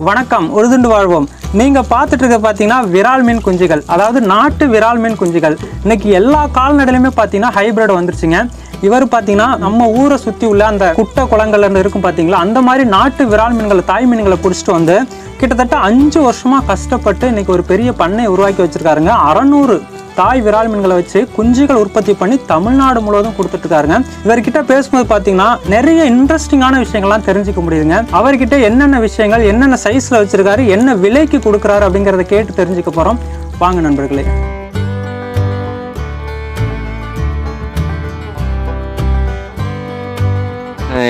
வணக்கம் உருதுண்டு வாழ்வோம். நீங்கள் பார்த்துட்டு இருக்க பார்த்தீங்கன்னா விரால் மீன் குஞ்சுகள். அதாவது நாட்டு விரால் மீன் குஞ்சுகள். இன்னைக்கு எல்லா கால்நடையிலுமே பார்த்தீங்கன்னா ஹைபிரிட் வந்துருச்சுங்க. இவர் பார்த்தீங்கன்னா நம்ம ஊரை சுற்றி உள்ள அந்த குட்டை குளங்கள்ல இருக்கும் பார்த்தீங்களா அந்த மாதிரி நாட்டு விரால் மீன்களை தாய் மீன்களை பிடிச்சிட்டு வந்து கிட்டத்தட்ட அஞ்சு வருஷமாக கஷ்டப்பட்டு இன்னைக்கு ஒரு பெரிய பண்ணை உருவாக்கி வச்சுருக்காருங்க. அறநூறு தாய் விரால் மீன்களை வச்சு குஞ்சுகள் உற்பத்தி பண்ணி தமிழ்நாடு முழுவதும் கொடுத்துட்டு இருக்காருங்க இவர்கிட்ட பேசும்போது பார்த்தீங்கன்னா நிறைய இன்ட்ரெஸ்டிங்கான விஷயங்கள்லாம் தெரிஞ்சுக்க முடியுதுங்க. அவர்கிட்ட என்னென்ன விஷயங்கள் என்னென்ன சைஸ்ல வச்சிருக்காரு என்ன விலைக்கு கொடுக்குறாரு அப்படிங்கிறத கேட்டு தெரிஞ்சுக்க போறோம். வாங்க நண்பர்களே.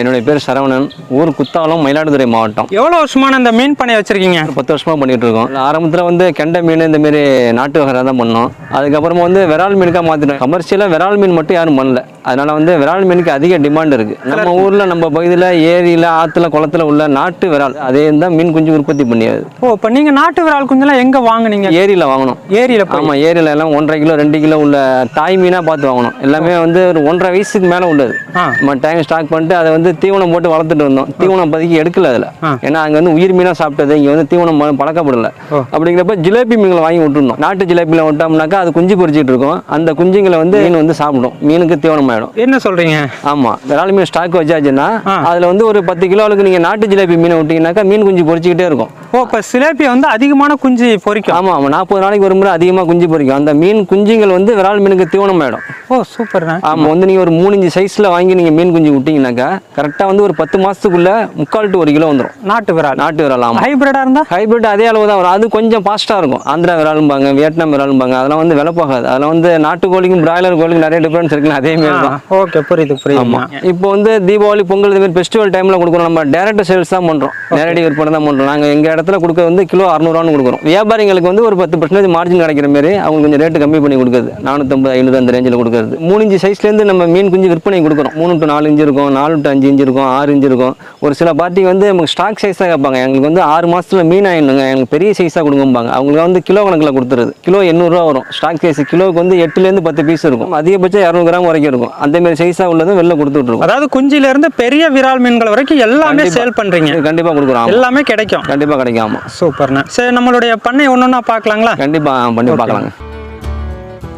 என்னுடைய பேர் சரவணன். ஊர் குத்தாலம் மயிலாடுதுறை மாவட்டம். எவ்வளவு வருஷமான இந்த மீன் பண்ணை வச்சிருக்கீங்க? பத்து வருஷமா பண்ணிட்டு இருக்கோம். ஆரம்பத்தில் வந்து கெண்டை மீன் இந்த மாதிரி நாட்டு வகை தான் பண்ணோம். அதுக்கப்புறமா வந்து விரால் மீனுக்காக மாற்றிட்டோம் கமர்ஷியலாக விரால் மீன் மட்டும் யாரும் பண்ணல. அதனால வந்து விரால் மீனுக்கு அதிக டிமாண்ட் இருக்கு. நம்ம ஊரில் நம்ம பகுதியில் ஏரியில் ஆற்றுல குளத்துல உள்ள நாட்டு விரால் அதே தான் மீன் குஞ்சு உற்பத்தி பண்ணியது. ஓ இப்போ நீங்க நாட்டு விரால் குஞ்செல்லாம் எங்க வாங்குனீங்க? ஏரியில் வாங்கணும். ஏரியில ஆமாம் ஏரியில் எல்லாம் ஒன்றரை கிலோ ரெண்டு கிலோ உள்ள தாய் மீனாக பார்த்து வாங்கணும். எல்லாமே வந்து ஒரு ஒன்றரை வயசுக்கு மேலே உள்ளது. நம்ம டைம் ஸ்டாக் பண்ணிட்டு அதை வந்து தீவனம் போட்டு வளர்த்துட்டு வந்தோம். தீவனம் பதிக்கு எடுக்கல அதில். ஏன்னா அங்கே வந்து உயிர் மீனாக சாப்பிட்டது இங்கே வந்து தீவனம் பழக்கப்படல. அப்படிங்கிறப்ப ஜிலேபி மீன்களை வாங்கி விட்டுருந்தோம். நாட்டு ஜிலேபியில் விட்டோம்னாக்கா அது குஞ்சு பொரிச்சிட்டு இருக்கும். அந்த குஞ்சுங்களை வந்து மீன் வந்து சாப்பிடும். மீனுக்கு தீவனம் ஆயிடும் என்ன சொல்றீங்க? ஆமா விரால் மீன் ஸ்டாக் வச்சாச்சுன்னா. அதுல வந்து ஒரு பத்து கிலோவுக்கு நீங்க நாட்டு ஜிலேபி மீனை விட்டீங்கன்னாக்கா மீன் குஞ்சு பொரிச்சுக்கிட்டே இருக்கும். ஓ இப்போ சிலேபியா வந்து அதிகமான குஞ்சு பொரிக்கும் ஆமா ஆமா. நாற்பது நாளைக்கு ஒரு முறை அதிகமாக குஞ்சு பொரிக்கும் அந்த மீன் குஞ்சுங்கள் வந்து விரால் மீனுக்கு தீவனம் ஆயிடும் ஓ சூப்பர்ண்ணா ஆமா வந்து நீங்க ஒரு மூணு இன்ச்சு சைஸ்ல வாங்கி நீங்க மீன் குஞ்சு விட்டீங்கன்னாக்கா கரெக்டா வந்து ஒரு பத்து மாசத்துக்குள்ள முக்கால் டு ஒரு கிலோ வந்துடும் நாட்டு விரால். நாட்டு விரால் ஆமா. ஹைபிரிடா இருந்தா? ஹைபிரிட் அதே அளவு தான் வரும். அது கொஞ்சம் ஃபாஸ்ட்டாக இருக்கும். ஆந்திரா விராலும்பாங்க வியட்நாம் விராலும்பாங்க. அதெல்லாம் வந்து விலை போகாது. அதெல்லாம் வந்து நாட்டு கோழிக்கும் பிராய்லர் கோழிக்கும் நிறைய டிஃபரன்ஸ் இருக்குல்ல அதே மாதிரி தான். ஓகே புரியுது புரியுது இப்போ வந்து தீபாவளி பொங்கல் இது மாதிரி ஃபெஸ்டிவல் டைம்ல கொடுக்குறோம் நம்ம டேரக்ட் சேல்ஸ் தான் பண்றோம். நேரடி விற்பனை தான் பண்றோம். நாங்க எங்க இடத்துல கொடுக்க வந்து கிலோ அறுநூறுவான்னு கொடுக்குறோம். வியாபாரிகளுக்கு வந்து ஒரு பத்து பர்சன்டேஜ் மார்ஜின் கிடைக்கிற மாதிரி அவங்களுக்கு கொஞ்சம் ரேட்டு கம்மி பண்ணி கொடுக்குறது. நானூற்றம்பது ஐநூறு அந்த ரேஞ்சில் கொடுக்குறது. மூணு இன்ச்சு சைஸ்லேருந்து நம்ம மீன் குஞ்சு விற்பனை கொடுக்குறோம். மூணு டு நாலு இன்ச்சு இருக்கும் நாலு டு அஞ்சு இன்ச்சு இருக்கும் ஆறு இன்ச்சு இருக்கும். ஒரு சில பார்ட்டி வந்து நமக்கு ஸ்டாக் சைஸாக கேட்பாங்க. எங்களுக்கு வந்து ஆறு மாசத்துல மீன் ஆயிடணுங்க. எங்களுக்கு பெரிய சைஸாக கொடுக்கும்பாங்க அவங்களுக்கு வந்து கிலோ கணக்கில் கொடுத்துருது கிலோ எண்ணூறுரூவா வரும். ஸ்டாக் சைஸ் கிலோவுக்கு வந்து எட்டுலேருந்து பத்து பீஸ் இருக்கும். அதிகபட்சம் இரநூறு கிராம் வரைக்கும் இருக்கும். அந்த மாதிரி சைஸாக உள்ளதும் வெளில கொடுத்துட்ருக்கோம் அதாவது குஞ்சில இருந்து பெரிய விரால் மீன்கள் வரைக்கும் எல்லாமே. சேல் பண்றீங்க. இது கண்டிப்பா கொடுக்குறோம். எல்லாமே கிடைக்கும். கண்டிப்பா கிடைக்கும். ஆமா. சூப்பர்ண்ணா. சரி நம்மளுடைய பண்ணை ஒன்னொன்னா பார்க்கலாங்களா? கண்டிப்பா பண்ணி பார்க்கலாங்க.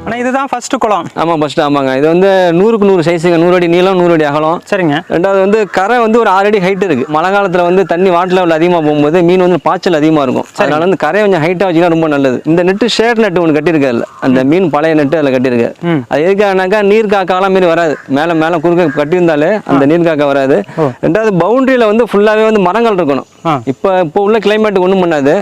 ஆனா இதுதான் ஃபர்ஸ்ட் குளம். ஆமா ஃபர்ஸ்ட் ஆமாங்க. இது வந்து நூறுக்கு நூறு சைஸுங்க. நூறு அடி நீளம் நூறு அடி அகலம். சரிங்க. ரெண்டாவது வந்து கரை வந்து ஒரு ஆறு அடி ஹைட் இருக்கு. மழை காலத்துல வந்து தண்ணி வாட்டர் லெவல் அதிகமா போகும்போது மீன் வந்து பாய்ச்சல் அதிகமா இருக்கும். அதனால வந்து கரையை கொஞ்சம் ஹைட்டா வச்சுன்னா ரொம்ப நல்லது. இந்த நெட்டு ஷேர் நெட் ஒன்று கட்டியிருக்கு அதுல அந்த மீன் பழைய நெட்டு அதில் கட்டியிருக்கு. அது எதுக்காகனாக்கா நீர் காக்காலாம் மாரி வராது. மேல மேல குறுக்க கட்டியிருந்தாலே அந்த நீர் காக்கா வராது. ரெண்டாவது பவுண்டரியில வந்து ஃபுல்லாவே வந்து மரங்கள் இருக்கணும். இப்போ இப்போ உள்ள கிளைமேட் ஒன்றும் பண்ணாது.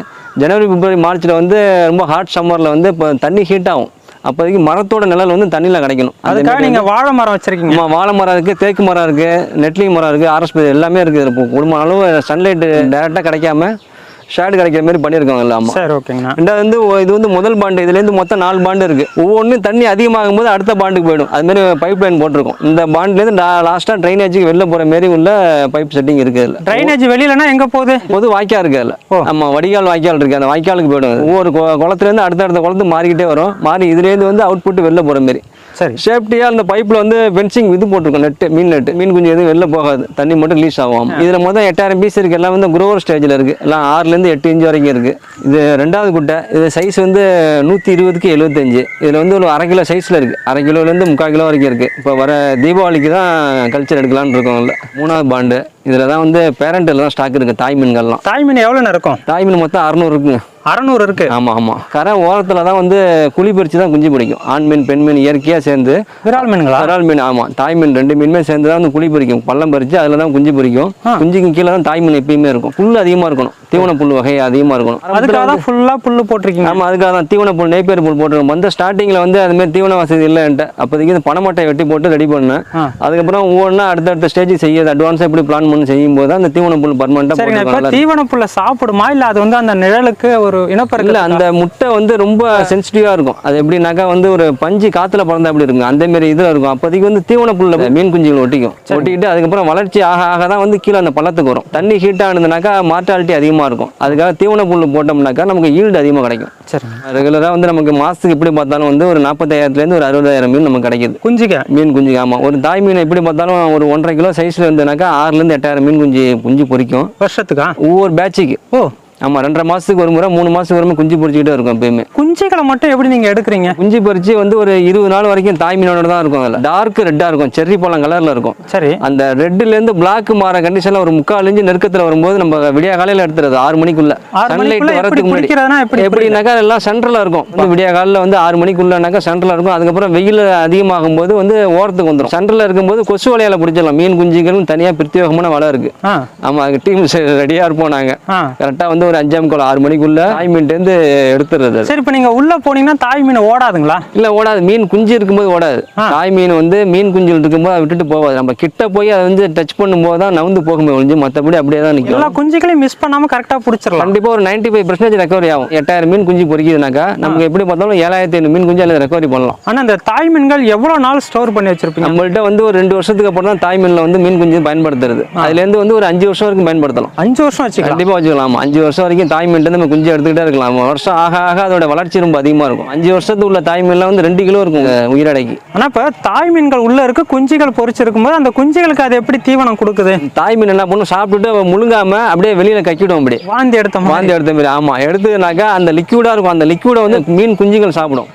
ஜனவரி பிப்ரவரி மார்ச்சில் வந்து ரொம்ப ஹாட் சம்மரில் வந்து இப்போ தண்ணி ஹீட் ஆகும். அப்போதைக்கு மரத்தோட நிழல் வந்து தண்ணியில் கிடைக்கணும். அதுக்காக நீங்க வாழை மரம் வச்சிருக்கீங்க. ஆமா வாழை மரம் இருக்கு தேக்கு மரம் இருக்கு நெட்லி மரம் இருக்கு ஆர்எஸ்பி எல்லாமே இருக்கு இப்போ குடும்ப அளவு சன்லைட் டைரெக்டாக கிடைக்காம ஷேடு கிடைக்கிற மாதிரி பண்ணியிருக்காங்க எல்லாம். சரி ஓகேங்கண்ணா ரெண்டாவது வந்து இது வந்து முதல் பாண்டு இதுலேருந்து மொத்தம் நாலு பாண்டு இருக்கு. ஒவ்வொன்றும் தண்ணி அதிகமாகும் போது அடுத்த பாண்டுக்கு போயிடும். அது மாதிரி பைப் லைன் போட்டிருக்கோம். இந்த பாண்ட்லேருந்து லாஸ்ட்டாக ட்ரைனேஜுக்கு வெளில போகிற மாதிரி உள்ள பைப் செட்டிங் இருக்கு அதில். ட்ரைனேஜ் வெளியிலனா எங்க போகுது? பொது வாய்க்கால் இருக்கு அதில். ஓ. ஆமா வடிகால் வாய்க்கால் இருக்கு. அந்த வாய்க்காலுக்கு போயிடும். ஒவ்வொரு குளத்துலேருந்து அடுத்தடுத்த குளத்து மாறிக்கிட்டே வரும். மாறி இதுலேருந்து வந்து அவுட்புட் வெளில போகிற மாதிரி சரி. சேஃப்டியாக அந்த பைப்பில் வந்து ஃபென்சிங் இது போட்டிருக்கோம் நெட்டு மீன் நெட்டு மீன் குஞ்சு எதுவும் வெளில போகாது. தண்ணி மட்டும் ரிலீஸ் ஆகும். இதில் மொத்தம் எட்டாயிரம் பீஸ் இருக்கு. எல்லாம் வந்து குரோவர் ஸ்டேஜில் இருக்கு. எல்லாம் ஆறுலேருந்து எட்டு இன்ச்சு வரைக்கும் இருக்கு. இது ரெண்டாவது குட்டை. இது சைஸ் வந்து நூற்றி இருபதுக்கு எழுபத்தஞ்சு இதில் வந்து ஒரு அரை கிலோ சைஸில் இருக்கு. அரை கிலோலேருந்து முக்கால் கிலோ வரைக்கும் இருக்கு. இப்போ வர தீபாவளிக்கு தான் கல்ச்சர் எடுக்கலாம்னு இருக்கோம் இல்லை மூணாவது பாண்டு இதில் தான் வந்து பேரண்ட்டில் தான் ஸ்டாக் இருக்கு. தாய் மீன்கள்லாம். தாய் மீன் எவ்வளோண்ணா இருக்கும்? தாய் மீன் மொத்தம் அறநூறு இருக்குங்க அறநூறு இருக்கு. ஆமாம் ஆமாம் கரை ஓரத்தில் தான் வந்து குழி பறித்து தான் குஞ்சு பிடிக்கும். ஆண் மீன் பெண் மீன் இயற்கையாக சேர்ந்து விரால் மீன்களா? விரால் மீன் ஆமாம் தாய் மீன் ரெண்டு மீனுமே சேர்ந்து தான் வந்து குழி பறிக்கும். பள்ளம் பறித்து அதில் தான் குஞ்சு பொரிக்கும் ஆ. குஞ்சுக்கு கீழே தான் தாய் மீன் எப்பயுமே இருக்கும். புல் அதிகமாக இருக்கணும். தீவன புல் வகை அதிகமாக இருக்கணும். அதுக்காக தான் ஃபுல்லா புல்லு போட்டிருக்கீங்க. ஆமாம் அதுக்காக தான் தீவன புல் நெய்ப்பேர் புல் போட்டுருக்கோம். வந்து ஸ்டார்டிங்கில் வந்து அது மாதிரி தீவன வசதி இல்லைன்ட்டு அப்போதைக்கு இந்த பணமட்டை வெட்டி போட்டு ரெடி பண்ணேன். அதுக்கப்புறம் ஒவ்வொன்றா அடுத்தடுத்த ஸ்டேஜ் செய்யுது அட்வான்ஸாக எப்படி பிளான் பண்ணி செய்யும் போது அந்த தீவன புல் பர்மனெண்ட்டாக தீவன புல்ல சாப்பிடுமா? இல்ல அது வந்து அந்த நிழலுக்கு ஒரு இனப்பெருக்க இல்ல அந்த முட்டை வந்து ரொம்ப சென்சிட்டிவா இருக்கும். அது எப்படின்னாக்கா வந்து ஒரு பஞ்சு காத்துல பறந்தா அப்படி இருக்கும்? அந்த மாதிரி இதுல இருக்கும். அப்போதைக்கு வந்து தீவன புல்ல மீன் குஞ்சுகள் ஒட்டிக்கும். ஒட்டிக்கிட்டு அதுக்கப்புறம் வளர்ச்சி ஆக ஆக தான் வந்து கீழே அந்த பள்ளத்துக்கு வரும். தண்ணி ஹீட் ஆனதுனாக்கா மார்டாலிட்டி அதிகமா இருக்கும். அதுக்காக தீவன புல் போட்டோம்னாக்கா நமக்கு ஈல்டு அதிகமாக கிடைக்கும். சரிங்க. ரெகுலரா வந்து நமக்கு மாசத்துக்கு எப்படி பார்த்தாலும் வந்து ஒரு நாற்பத்தாயிரத்துல இருந்து ஒரு அறுபதாயிரம் மீன் நமக்கு கிடைக்குது. குஞ்சுக மீன் குஞ்சு ஆமா. ஒரு தாய் மீன் எப்படி பார்த்தாலும் ஒரு ஒன்றரை கிலோ சைஸ்ல இருந்ததுனாக்கா ஆறுல இருந்து எட்டாயிரம் மீன் குஞ்சு குஞ்சு பொரிக்கும். வருஷத்துக்கா? ஒவ்வொரு பேட்சுக்கு ஓ. ஆமாம் ரெண்டரை மாதத்துக்கு ஒரு முறை மூணு மாதத்துக்கு ஒரு முறை குஞ்சு பொறிச்சிக்கிட்டே இருக்கும் எப்பயுமே. குஞ்சுகளை மட்டும் எப்படி நீங்க எடுக்கிறீங்க? குஞ்சு பறிச்சு வந்து ஒரு இருபது நாள் வரைக்கும் தாய் மீனோட தான் இருக்கும் அதில். டார்க் ரெட்டாக இருக்கும் செர்ரி பழம் கலரில் இருக்கும். சரி. அந்த ரெட்டுலேருந்து பிளாக் மாற கண்டிஷனில் ஒரு முக்கால் இன்ச்சு நெருக்கத்தில் வரும்போது நம்ம விடிய காலையில் எடுத்துறது ஆறு மணிக்குள்ள. சன்லைட் வரதுக்கு முன்னாடி. எப்படின்னாக்கா எல்லாம் சென்டரில் இருக்கும். விடிய காலையில் வந்து ஆறு மணிக்குள்ளனாக்கா சென்டரில் இருக்கும். அதுக்கப்புறம் வெயில் அதிகமாகும் போது வந்து ஓரத்துக்கு வந்துடும் சென்டரில் இருக்கும்போது கொசு வலையால் பிடிச்சிடலாம். மீன் குஞ்சுகளும் தனியாக பிரத்யேகமான வலை இருக்கு. ஆ. ஆமாம் அதுக்கு டீம் ரெடியாக இருப்போம் நாங்கள் கரெக்டாக வந்து ஒரு அஞ்சாம் கோல் ஆறு மணிக்குள்ள தாய் மீன்ட்டேருந்து எடுத்துடுறது அது. சரி இப்போ நீங்க உள்ள போனீங்கன்னா தாய் மீன் ஓடாதுங்களா? இல்ல ஓடாது. மீன் குஞ்சு இருக்கும்போது ஓடாது. தாய் மீன் வந்து மீன் குஞ்சுகள் இருக்கும்போது அதை விட்டுட்டு போகாது. நம்ம கிட்ட போய் அதை வந்து டச் பண்ணும்போது தான் நவுந்து போகுமே ஒழிஞ்சு மற்றபடி அப்படியே தான் நிற்கும் எல்லா குஞ்சுகளையும் மிஸ் பண்ணாம கரெக்டா பிடிச்சிடலாம். கண்டிப்பா ஒரு 95% ஃபைவ் பர்சன்டேஜ் ரெக்கவரி ஆகும். எட்டாயிரம் மீன் குஞ்சு பொறிக்குதுனாக்கா நமக்கு எப்படி பார்த்தாலும் ஏழாயிரத்தி ஐநூறு மீன் குஞ்சு அதில் ரெக்கவரி பண்ணலாம். ஆனா இந்த தாய் மீன்கள் எவ்வளவு நாள் ஸ்டோர் பண்ணி வச்சிருப்பீங்க? நம்மள்ட்ட வந்து ஒரு ரெண்டு வருஷத்துக்கு அப்புறம் தான் தாய் மீன்ல வந்து மீன் குஞ்சு பயன்படுத்துறது. அதுலேருந்து வந்து ஒரு அஞ்சு வருஷம் வரைக்கும் பயன்படுத்தலாம். அஞ்சு வருஷம் வச்சுக்கலாம். கண்டிப்பா வச்சுக்கலாம். அஞ்சு வருஷம் வரைக்கும் தாய் மீன் நம்ம குஞ்சு எடுத்துக்கிட்டே இருக்கலாம். வருஷம் ஆக ஆக அதோட வளர்ச்சி ரொம்ப அதிகமா இருக்கும். அஞ்சு வருஷத்துக்கு உள்ள தாய் மீன்லாம் வந்து ரெண்டு கிலோ இருக்கும் உயிரடைக்கு ஆனா இப்ப தாய் மீன்கள் உள்ள இருக்கு குஞ்சுகள் பொரிச்சிருக்கும் போது அந்த குஞ்சுகளுக்கு அது எப்படி தீவனம் கொடுக்குது? தாய் மீன் என்ன பண்ணும்? சாப்பிட்டுட்டு அவ முழுங்காம அப்படியே வெளியில கக்கிடும் அப்படி வாந்தி எடுத்த மாதிரி. வாந்தி எடுத்த மாதிரி. ஆமா எடுத்ததுனாக்கா அந்த லிக்யூடா இருக்கும். அந்த லிக்யூடை வந்து மீன் குஞ்சுகள் சாப்பிடும்.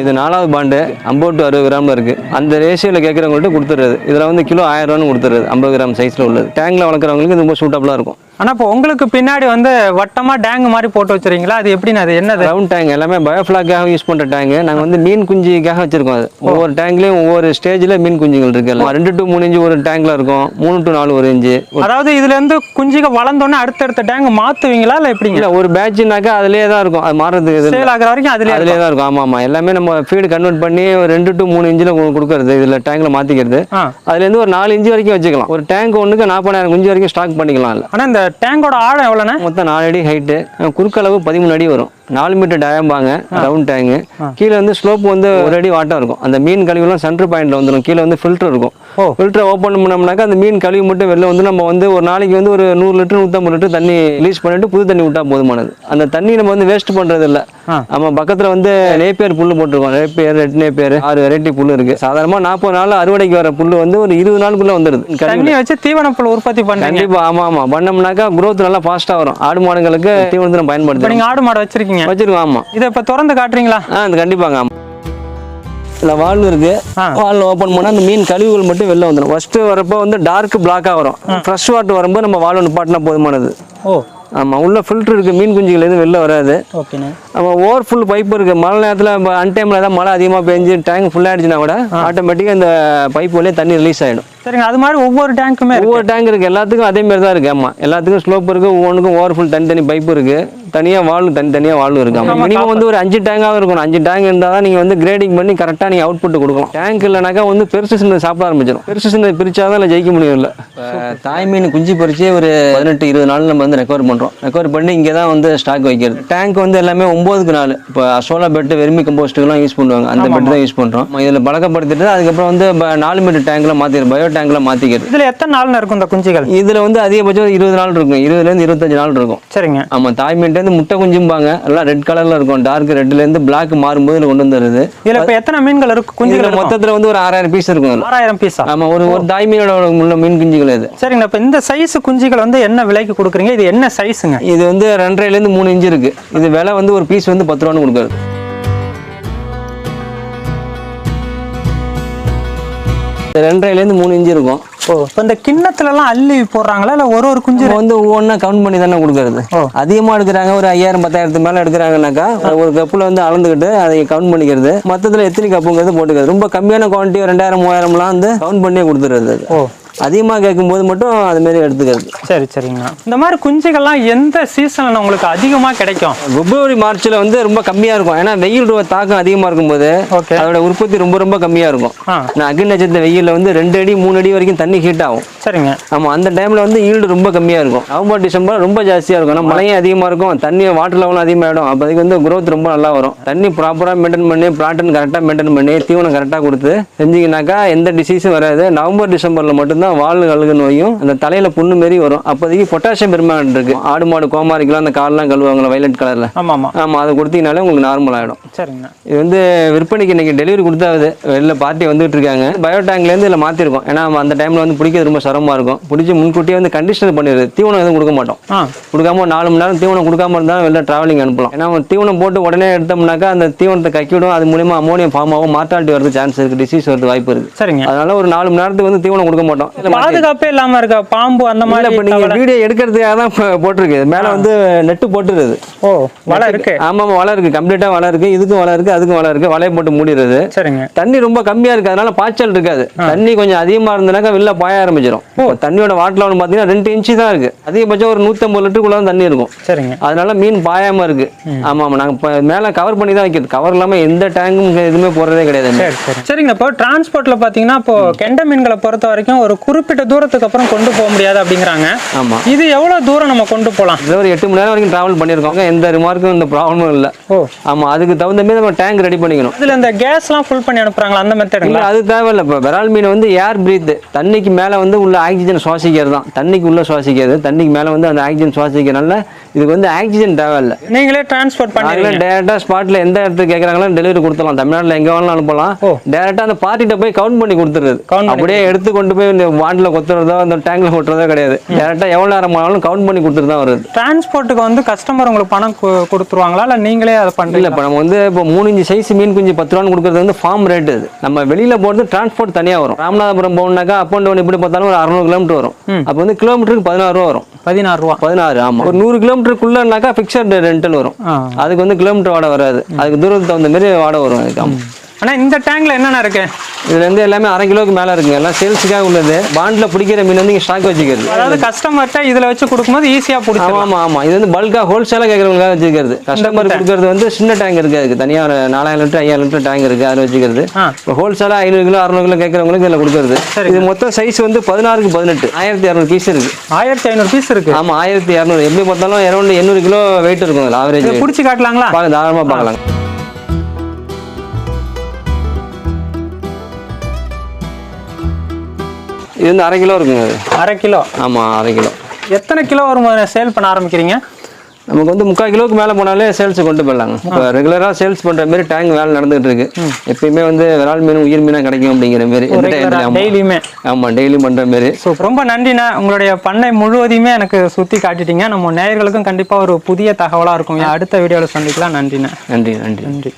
இது நாலாவது பாண்டு. ஐம்பது டு அறுபது கிராம்ல இருக்கு. அந்த ரேஷியோல கேட்கறவங்கள்ட்ட கொடுத்துறது இதுல வந்து கிலோ ஆயிரம் ரூபான்னு கொடுத்துறது ஐம்பது கிராம் சைஸ்ல உள்ளது. டேங்க்ல வளர்க்குறவங்களுக்கு இது ரொம்ப சூட்டபிளா இருக்கும். ஆனா இப்போ உங்களுக்கு பின்னாடி வந்து வட்டமா டேங்க் மாதிரி போட்டு வச்சிருக்கீங்களா? அது எப்படின்னு அது? என்னது? ரவுண்ட் டேங்க் எல்லாமே பயோஃபிளாக்காக யூஸ் பண்ற டேங்க். நாங்க வந்து மீன் குஞ்சுக்காக வச்சிருக்கோம் அது. ஒவ்வொரு டேங்க்லயும் ஒவ்வொரு ஸ்டேஜ்ல மீன் குஞ்சுகள் இருக்கு. எல்லாம். ரெண்டு டு மூணு இன்ச்சு ஒரு டேங்க்ல இருக்கும். மூணு டு நாலு ஒரு இன்ச்சு. அதாவது இதுல இருந்து குஞ்சுகள் வளர்ந்தோடனே அடுத்தடுத்த டேங்க் மாத்துவீங்களா? இல்ல எப்படிங்க? இல்ல ஒரு பேட்ச்னாக்கா அதுலயே தான் இருக்கும். அது மாறுறதுக்கு. சேல் ஆகுற வரைக்கும் அதுலயே அதுலேயே தான் இருக்கும். ஆமாம். ஆமாம் எல்லாமே நம்ம ஃபீடு கன்வெர்ட் பண்ணி ஒரு ரெண்டு டு மூணு இன்ச்சில் கொடுக்கறது இதில் டேங்க்ல மாற்றிக்கிறது. அதுலேருந்து ஒரு நாலு இன்ச்சு வரைக்கும் வச்சுக்கலாம். ஒரு டேங்க் ஒன்றுக்கு நாற்பதாயிரம் குஞ்சு வரைக்கும் ஸ்டாக் பண்ணிக்கலாம். இல்லை ஆனா இந்த டேங்கோட ஆழம் எவ்வளவுண்ணே மொத்தம் நாலு அடி ஹைட்டு குறுக்களவு பதிமூணு அடி வரும். நாலு மீட்டர் டயம்பாங்க ரவுண்ட் டேங்கு கீழே வந்து ஸ்லோப் வந்து ஒரு அடி வாட்டம் இருக்கும். அந்த மீன் கழிவுலாம் சென்டர் பாயிண்ட்ல வந்துடும் கீழே வந்து ஃபில்டர் இருக்கும். ஃபில்டர் ஓப்பன் பண்ணோம்னாக்கா அந்த மீன் கழிவு மட்டும் வெளில வந்து நம்ம வந்து ஒரு நாளைக்கு வந்து ஒரு நூறு லிட்டர் நூற்றம்பது லிட்டர் தண்ணி ரிலீஸ் பண்ணிட்டு புது தண்ணி விட்டா போதுமானது. அந்த தண்ணி நம்ம வந்து வேஸ்ட் பண்றது இல்ல. நம்ம பக்கத்துல வந்து நேப்பியர் புல்லு போட்டிருக்கோம். நேப்பியர் ரெட் நேப்பியர் ஆறு வெரைட்டி புல்லு இருக்கு. சாதாரணமா நாற்பது நாள் அறுவடைக்கு வர புல்லு வந்து ஒரு இருபது நாளுக்குள்ள வந்துடுது. தண்ணி வச்சு தீவனப்புல் உற்பத்தி பண்றீங்க கண்டிப்பா ஆமா ஆமா. பண்ணோம்னாக்கா growth நல்லா ஃபாஸ்டா வரும். ஆடு மாடுகளுக்கு தீவனத்தை இப்ப பயன்படுத்துறோம் நீங்க ஆடு மாடு வச்சிருக்கீங்க. வச்சிருக்கோம் ஆமா. இதை இப்ப திறந்து காட்டுறீங்களா? ஆ கண்டிப்பாங்க ஆமா. இல்லை வால்வு இருக்கு. வால்வு ஓப்பன் பண்ணால் அந்த மீன் கழிவுகள் மட்டும் வெளில வந்துடும் ஃபர்ஸ்ட் வரப்போ வந்து டார்க் பிளாக்காக வரும். ஃப்ரெஷ் வாட்டர் வரும்போது நம்ம வால்வு நிப்பாட்டினா போதுமானது. ஓ. ஆமாம் உள்ள ஃபில்டர் இருக்கு. மீன் குஞ்சுகள் எதுவும் வெளில வராது. ஓகேண்ணே. நம்ம ஓவர் ஃபுல் பைப் இருக்கு. மழை நேரத்தில் இப்போ அன்டைமில் ஏதாவது மழை அதிகமாக பெஞ்சு டேங்க் ஃபுல் ஆயிடுச்சுன்னா கூட ஆட்டோமேட்டிக்காக இந்த பைப் வழியே தண்ணி ரிலீஸ் ஆகிடும் சரிங்க அது மாதிரி ஒவ்வொரு டேங்க்குமே ஒவ்வொரு டேங்க் இருக்கு. எல்லாத்துக்கும் அதே மாதிரி தான் இருக்கு. ஆமா எல்லாத்துக்கும் ஸ்லோப் இருக்கு. ஒவ்வொன்றுக்கும் ஓவர் ஃபுல் தனி தனி பைப் இருக்கு. தனியா வால்வு தனி தனியா வால்வு இருக்கு. ஆமா மினிமம் வந்து ஒரு அஞ்சு டேங்காவது இருக்கணும். அஞ்சு டேங்க் இருந்தால் தான் நீங்க வந்து கிரேடிங் பண்ணி கரெக்டாக நீங்க அவுட்புட் கொடுக்கலாம். டேங்க் இல்லைனாக்கா வந்து பெருசு சின்ன சாப்பிட ஆரம்பிச்சிடும் பெருசு சின்ன பிரிச்சாதான் இல்லை ஜெயிக்க முடியும் இல்லை தாய் மீன் குஞ்சு பறிச்சு ஒரு பதினெட்டு இருபது நாள் நம்ம வந்து ரெக்கவர் பண்றோம். ரெக்கவர் பண்ணி இங்கே தான் வந்து ஸ்டாக் வைக்கிறது. டேங்க் வந்து எல்லாமே ஒன்பதுக்கு நாலு. இப்போ அசோலா பெட் வெர்மி கம்போஸ்ட்டுக்கெல்லாம் யூஸ் பண்ணுவாங்க. அந்த பெட் தான் யூஸ் பண்றோம். இதில் பழக்கப்படுத்திட்டு அதுக்கப்புறம் வந்து நாலு மீட்டர் டேங்க்ல மாற்றிடுறோம் பயோ டேங்க்ல மாற்றிக்கிறது இதுல எத்தனை நாள்ல இருக்கும் இந்த குஞ்சுகள்? இதுல வந்து அதிகபட்சம் இருபது நாள் இருக்கும். இருபதுல இருந்து இருபத்தஞ்சு நாள் இருக்கும். சரிங்க. ஆமா தாய் மீன்ல இருந்து முட்டை குஞ்சும்பாங்க. எல்லாம் ரெட் கலர்ல இருக்கும். டார்க் ரெட்ல இருந்து பிளாக் மாறும்போது இதுல கொண்டு வந்துருது. இதுல இப்ப எத்தனை மீன்கள் இருக்கு? இதுல குஞ்சுகள் இருக்கும்? மொத்தத்துல வந்து ஒரு ஆறாயிரம் பீஸ் இருக்கும். ஆறாயிரம் பீஸா ஆமா ஒரு ஒரு தாய் மீனோட உள்ள மீன் குஞ்சுகள் இது. சரிங்க இப்ப இந்த சைஸ் குஞ்சுகள் வந்து என்ன விலைக்கு கொடுக்குறீங்க? இது என்ன சைஸுங்க இது வந்து ரெண்டரைல இருந்து மூணு இன்ச்சு இருக்கு. இது விலை வந்து ஒரு பீஸ் வந்து பத்து ரூபான்னு கொடுக்குறது ரெண்டரைல இருந்து மூணு இன்ச்சு இருக்கும். ஓ இப்ப இந்த கிண்ணத்துல எல்லாம் அள்ளி போடுறாங்களா? இல்ல ஒரு ஒரு குஞ்சு வந்து ஒவ்வொன்றா கவுண்ட் பண்ணி தானே கொடுக்கறது. அதிகமாக எடுக்கிறாங்க ஒரு ஐயாயிரம் பத்தாயிரத்துக்கு மேலே எடுக்கிறாங்கனாக்கா ஒரு கப்பில் வந்து அளந்துக்கிட்டு அதை கவுண்ட் பண்ணிக்கிறது. மொத்தத்தில் எத்தனை கப்புங்கிறது போட்டுக்கிறது. ரொம்ப கம்மியான குவான்டிட்டி ரெண்டாயிரம் மூவாயிரம்லாம் வந்து கவுண்ட் பண்ணியே கொடுத்துறது அது. ஓ. அதிகமாக கேட்கும்போது மட்டும் அது மாதிரி எடுத்துக்கிறது. சரி சரிங்கண்ணா. இந்த மாதிரி குஞ்சுகள்லாம் எந்த சீசன்ல உங்களுக்கு அதிகமா கிடைக்கும்? பிப்ரவரி மார்ச்ல வந்து ரொம்ப கம்மியாக இருக்கும். ஏன்னா வெயில் ரூபா தாக்கம் அதிகமாக இருக்கும்போது அதோட உற்பத்தி ரொம்ப ரொம்ப கம்மியாக இருக்கும். நான் அக்னி நட்சத்திர வெயிலில் வந்து ரெண்டு அடி மூணு அடி வரைக்கும் தண்ணி ஹீட் ஆகும். சரிங்க. ஆமாம் அந்த டைமில் வந்து ஈல்டு ரொம்ப கம்மியாக இருக்கும். நவம்பர் டிசம்பர் ரொம்ப ஜாஸ்தியாக இருக்கும். ஆனால் மழையும் அதிகமாக இருக்கும். தண்ணி வாட்டர் லெவலும் அதிகமாகிடும் அப்போ அதுக்கு வந்து growth ரொம்ப நல்லா வரும். தண்ணி ப்ராப்பராக மெயின்டைன் பண்ணி பிளாட்டன் கரெக்டாக மெயின்டைன் பண்ணி தீவனம் கரெக்டாக கொடுத்து செஞ்சீங்கன்னாக்கா எந்த டிசீஸும் வராது. நவம்பர் டிசம்பரில் மட்டும்தான் மட்டும்தான் வால் கழுகு நோயும் அந்த தலையில புண்ணு மாரி வரும். அப்போதைக்கு பொட்டாசியம் பெருமான் இருக்கு. ஆடு மாடு கோமாரிக்கெல்லாம் அந்த கால்லாம் கழுவாங்களா வயலட் கலர்ல ஆமா ஆமா. அதை கொடுத்தீங்கனாலே உங்களுக்கு நார்மல் ஆயிடும். சரிங்க. இது வந்து விற்பனைக்கு இன்னைக்கு டெலிவரி கொடுத்தாது வெளில பார்ட்டி வந்துட்டு இருக்காங்க. பயோடேங்க்லேருந்து இதில் மாற்றிருக்கோம் ஏன்னா அந்த டைமில் வந்து பிடிக்கிறது ரொம்ப சிரமமாக இருக்கும். பிடிச்சி முன்கூட்டியே வந்து கண்டிஷனர் பண்ணிடுது தீவனம் எதுவும் கொடுக்க மாட்டோம். கொடுக்காம நாலு மணி நேரம் தீவனம் கொடுக்காம இருந்தாலும் வெளில டிராவலிங் அனுப்பலாம். ஏன்னா தீவனம் போட்டு உடனே எடுத்தோம்னாக்கா அந்த தீவனத்தை கக்கிவிடும். அது மூலியமா அமோனியம் ஃபார்ம் ஆகும். மார்ட்டாலிட்டி வரது சான்ஸ் இருக்கு. டிசீஸ் வரது வாய்ப்பு இருக்கு. சரிங்க. அதனால ஒரு நாலு மணி நேரத்துக்கு வந்து தீவனம் கொடுக்க மாட்டோம். பாதுகாப்பே இல்லாம இருக்க? பாம்பு அந்த மாதிரி இப்ப நீங்க வீடியோ எடுக்கிறதுக்காக தான் போட்டிருக்கு. மேல வந்து நெட்டு போட்டுருது ஓ வலை இருக்கு. ஆமா வலை இருக்கு. கம்ப்ளீட்டா வலை இருக்கு. இதுக்கும் வலை இருக்கு அதுக்கும் வலை இருக்கு. வலையை போட்டு மூடிடுறது. சரிங்க. தண்ணி ரொம்ப கம்மியா இருக்கு. அதனால பாய்ச்சல் இருக்காது. தண்ணி கொஞ்சம் அதிகமா இருந்தனாக்கா வெளில பாய ஆரம்பிச்சிடும் இப்போ தண்ணியோட வாட்டர் லெவல் பாத்தீங்கன்னா ரெண்டு இன்ச்சு தான் இருக்கு. அதிகபட்சம் ஒரு நூத்தம்பது லிட்டருக்குள்ள தண்ணி இருக்கும். சரிங்க. அதனால மீன் பாயாம இருக்கு. ஆமா ஆமா. நாங்க மேல கவர் பண்ணி தான் வைக்கிறது. கவர் இல்லாம எந்த டேங்கும் எதுவுமே போடுறதே கிடையாது. சரி சரி. சரிங்க. இப்போ டிரான்ஸ்போர்ட்ல பாத்தீங்கன்னா இப்போ கெண்ட மீன்களை பொறுத்த வரைக்கும் ஒரு குறிப்பிட்ட தூரத்துக்கு அப்புறம் கொண்டு போக முடியாது அப்படிங்கிறாங்க. ஆமா. இது எவ்வளவு தூரம் நம்ம கொண்டு போலாம் இதுல ஒரு எட்டு மணி நேரம் வரைக்கும் டிராவல் பண்ணியிருக்கோம். எந்த ரிமார்க்கும் இந்த ப்ராப்ளமும் இல்லை. ஓ. ஆமா அதுக்கு தகுந்த மாதிரி நம்ம டேங்க் ரெடி பண்ணிக்கணும். இதுல இந்த கேஸ்லாம் ஃபுல் பண்ணி அனுப்புறாங்களா? அந்த இல்ல மெத்தடுங்களா அது தேவையில்ல. இப்போ விரால் மீன் வந்து ஏர் பிரீத் தண்ணிக்கு மேல வந்து உள்ள ஆக்சிஜன் சுவாசிக்கிறது தான் தண்ணிக்கு உள்ள சுவாசிக்கிறது தண்ணிக்கு மேல வந்து அந்த ஆக்சிஜன் சுவாசிக்கிறனால இதுக்கு வந்து ஆக்சிஜன் தேவையில்ல. நீங்களே டிரான்ஸ்போர்ட் நாங்களே பண்ணுவீங்க டேரக்டா ஸ்பாட்ல எந்த இடத்துக்கு கேட்கறாங்களோ டெலிவரி கொடுத்துடலாம். தமிழ்நாட்டுல எங்க வேணாலும் அனுப்பலாம். ஓ. டேரக்டா அந்த பார்ட்டிட்ட போய் கவுண்ட் பண்ணி கொடுத்துருது பண்ணி அப்படியே எடுத்து கொண்டு போய் இந்த வாண்டில் கொத்துறதோ அந்த டேங்க்ல கொட்டுறதோ கிடையாது. டேரக்டா எவ்வளவு நேரம் ஆனாலும் கவுண்ட் பண்ணி கொடுத்துட்டு தான் வருது டிரான்ஸ்போர்ட்டுக்கு வந்து கஸ்டமர் உங்களுக்கு பணம் கொடுத்துருவாங்களா? இல்ல நீங்களே அதை இல்ல பண்றீங்க இப்போ நம்ம வந்து இப்போ மூணு இன்ச்சு சைஸ் மீன் குஞ்சு பத்து ரூபான்னு கொடுக்குறது வந்து ஃபார்ம் ரேட் அது நம்ம வெளியில போறது டிரான்ஸ்போர்ட் தனியா வரும். ராமநாதபுரம் போகணுனாக்கா அப் அண்ட் டவுன் எப்படி பார்த்தாலும் ஒரு அறுநூறு கிலோமீட்டர் வரும். அப்போ வந்து கிலோமீட்டருக்கு பதினாறு ரூபா வரும். பதினாறு ரூபா. பதினாறு ஆமா. ஒரு நூறு கிலோமீட்டருக்குள்ளனாக்கா ஃபிக்ஸட் ரெண்டல் வரும். அதுக்கு வந்து கிலோமீட்டர் வாடகை வராது. அதுக்கு தூரத்துக்கு தகுந்த மாதிரி வாடகை வரும் அதுக்கு. ஆமா. ஆனா இந்த டேங்க்ல என்னென்ன இருக்கு? இதுல இருந்து எல்லாமே அரை கிலோக்கு மேல இருக்குங்க. எல்லாம் சேல்ஸுக்காக உள்ளது. பாண்ட்ல பிடிக்கிற மீன் வந்து இங்க ஸ்டாக் வச்சுக்கிறது. அதாவது கஸ்டமர்கிட்ட இதுல வச்சு கொடுக்கும்போது ஈஸியா ஆமா பிடிச்சிடலாம் ஆமா ஆமா. இது வந்து பல்கா ஹோல்சேலா கேட்கறவங்களுக்காக வச்சுக்கிறது. கஸ்டமர் கொடுக்கறது வந்து சின்ன டேங்க் இருக்கு அதுக்கு. தனியா ஒரு நாலாயிரம் லிட்டர் ஐயாயிரம் லிட்டர் டேங்க் இருக்கு. அதில் வச்சுக்கிறது. இப்போ ஹோல்சேலா ஐநூறு கிலோ அறுநூறு கிலோ கேட்கறவங்களுக்கு இதில் கொடுக்கறது. இது மொத்தம் சைஸ் வந்து பதினாறுக்கு பதினெட்டு. ஆயிரத்தி இரநூறு பீஸ் இருக்கு. ஆயிரத்தி ஐநூறு பீஸ் இருக்கு. ஆமா ஆயிரத்தி இரநூறு எப்படி பார்த்தாலும் அரௌண்ட் எண்ணூறு கிலோ வெயிட் இருக்கும் அதில் ஆவரேஜ் பிடிச்சி காட்டலாங்களா? பாருங்க தாராளமா பார்க்கலாம். இது வந்து அரை கிலோ இருக்குங்க. அது அரை கிலோ? ஆமா அரை கிலோ. எத்தனை கிலோ வரும் சேல் பண்ண ஆரம்பிக்கிறீங்க? நமக்கு வந்து முக்கால் கிலோக்கு மேலே போனாலே சேல்ஸ் கொண்டு போயிடலாங்க. இப்போ ரெகுலராக சேல்ஸ் பண்ணுற மாதிரி டேங்க் வேலை நடந்துகிட்டு இருக்கு. எப்பயுமே வந்து விரால் மீன் உயிர் மீனாக கிடைக்கும் அப்படிங்கிற மாதிரி ஆமாம் டெய்லியுமே ஆமாம் டெய்லி பண்ணுற மாதிரி. ஸோ ரொம்ப நன்றிண்ணா. உங்களுடைய பண்ணை முழுவதையுமே எனக்கு சுற்றி காட்டிட்டீங்க. நம்ம நேயர்களுக்கும் கண்டிப்பாக ஒரு புதிய தகவலாக இருக்கும். அடுத்த வீடியோவில் சந்திக்கலாம். நன்றிண்ணா. நன்றி நன்றி. நன்றி.